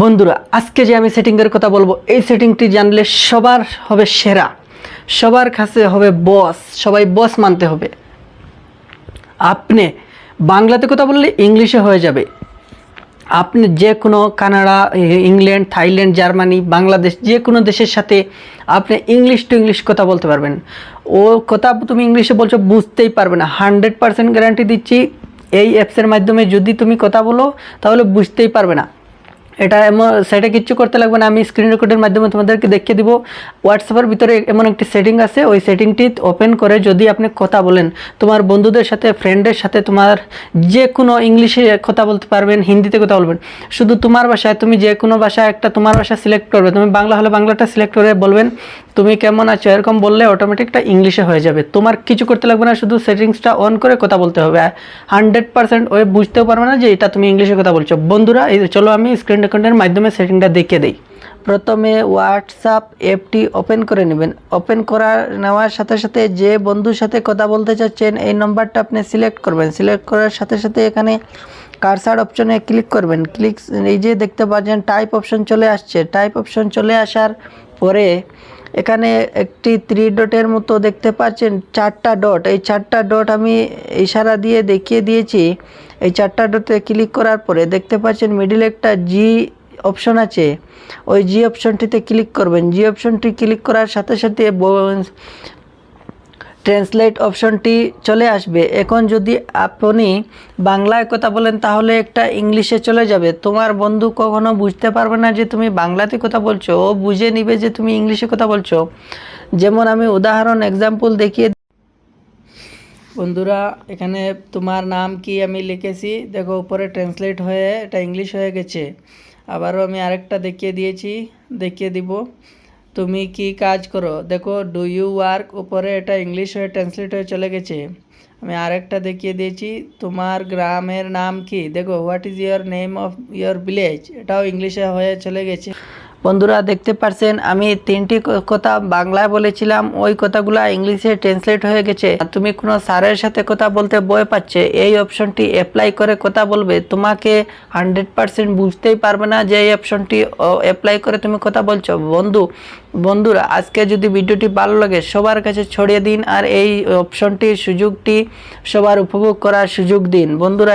বন্ধুরা, আজকে যে আমি সেটিংয়ের কথা বলব, এই সেটিংটি জানলে সবার হবে সেরা। সবার কাছে হবে বস সবাই বস মানতে হবে। আপনি বাংলাতে কথা বললে ইংলিশে হয়ে যাবে। আপনি যে কোনো Canada, England, Thailand, Germany, Bangladesh যে কোনো দেশের সাথে আপনি ইংলিশ টু ইংলিশ কথা বলতে পারবেন। ও কথা তুমি ইংলিশে বলছো, বুঝতেই পারবে না। হান্ড্রেড পার্সেন্ট গ্যারান্টি দিচ্ছি, এই অ্যাপসের মাধ্যমে যদি তুমি কথা বলো, তাহলে বুঝতেই পারবে না। এটা এমন সেটা কিচ্ছু করতে লাগবে না। আমি স্ক্রিন রেকর্ডের মাধ্যমে তোমাদেরকে দেখিয়ে দিব। হোয়াটসঅ্যাপের ভিতরে এমন একটি সেটিং আছে। ওই সেটিংটি ওপেন করে যদি আপনি কথা বলেন, তোমার বন্ধুদের সাথে ফ্রেন্ডের সাথে, তোমার যে কোনো ইংলিশে কথা বলতে পারবেন, হিন্দিতে কথা বলবেন। শুধু তোমার ভাষায় তুমি যে কোনো ভাষা একটা তোমার ভাষা সিলেক্ট করবে। তুমি বাংলা হলে বাংলাটা সিলেক্ট করে বলবেন, তুমি কেমন আছো? এরকম বললে অটোমেটিকটা ইংলিশে হয়ে যাবে। তোমার কিছু করতে লাগবে না, শুধু সেটিংসটা অন করে কথা বলতে হবে। হান্ড্রেড পার্সেন্ট ওই বুঝতেও পারবে না যে এটা তুমি ইংলিশে কথা বলছো। বন্ধুরা, এই চলো আমি স্ক্রিন রেকর্ডের মাধ্যমে সেটিংটা দেখে দেই। প্রথমে হোয়াটসঅ্যাপ অ্যাপটি ওপেন করে নেবেন। ওপেন করা নেওয়ার সাথে সাথে যে বন্ধুর সাথে কথা বলতে চাচ্ছেন, এই নম্বরটা আপনি সিলেক্ট করবেন। সিলেক্ট করার সাথে সাথে এখানে কারসার অপশনে ক্লিক করবেন। ক্লিক এই যে দেখতে পাচ্ছেন টাইপ অপশন চলে আসছে। টাইপ অপশন চলে আসার পরে এখানে একটি থ্রি ডটের মতো দেখতে পাচ্ছেন, চারটা ডট এই চারটা ডট আমি ইশারা দিয়ে দেখিয়ে দিয়েছি। এই চারটা ডটে ক্লিক করার পরে দেখতে পাচ্ছেন মিডিল একটা জি অপশন আছে। ওই জি অপশনটিতে ক্লিক করবেন। জি অপশনটি ক্লিক করার সাথে সাথে ট্রান্সলেট অপশনটি চলে আসবে। এখন যদি আপনি বাংলায় কথা বলেন, তাহলে একটা ইংলিশে চলে যাবে। তোমার বন্ধু কখনো বুঝতে পারবে না যে তুমি বাংলাতে কথা বলছো। ও বুঝে নিবে যে তুমি ইংলিশে কথা বলছো। যেমন আমি উদাহরণ এক্সাম্পল দেখিয়ে বন্ধুরা, এখানে তোমার নাম কি আমি লিখেছি। দেখো, উপরে ট্রান্সলেট হয়ে, এটা ইংলিশ হয়ে গেছে। আবারও আমি আরেকটা দেখিয়ে দিয়েছি। দেখিয়ে দিব। তুমি কি কাজ করো? দেখো ডু ইউ ওয়ার্ক উপরে এটা ইংলিশ হয়ে ট্রান্সলেট হয়ে চলে গেছে। আমি আরেকটা দেখিয়ে দিয়েছি। তোমার গ্রামের নাম কি? দেখো what is your name of your village এটাও ইংলিশে হয়ে চলে গেছে। বন্ধুরা দেখতে পারছেন, আমি তিনটি কথা বাংলায় বলেছিলাম, ওই কথাগুলো ইংলিশে ট্রান্সলেট হয়ে গেছে। তুমি কোনো স্যারের সাথে কথা বলতে বই পাচ্ছে, এই অপশনটি অ্যাপ্লাই করে কথা বলবে। তোমাকে হান্ড্রেড পার্সেন্ট বুঝতেই পারবে না যে এই অপশনটি অ্যাপ্লাই করে তুমি কথা বলছো। বন্ধু, বন্ধুরা, আজকে যদি ভিডিওটি ভালো লাগে, সবার কাছে ছড়িয়ে দিন আর এই অপশনটির সুযোগটি সবার উপভোগ করার সুযোগ দিন। বন্ধুরা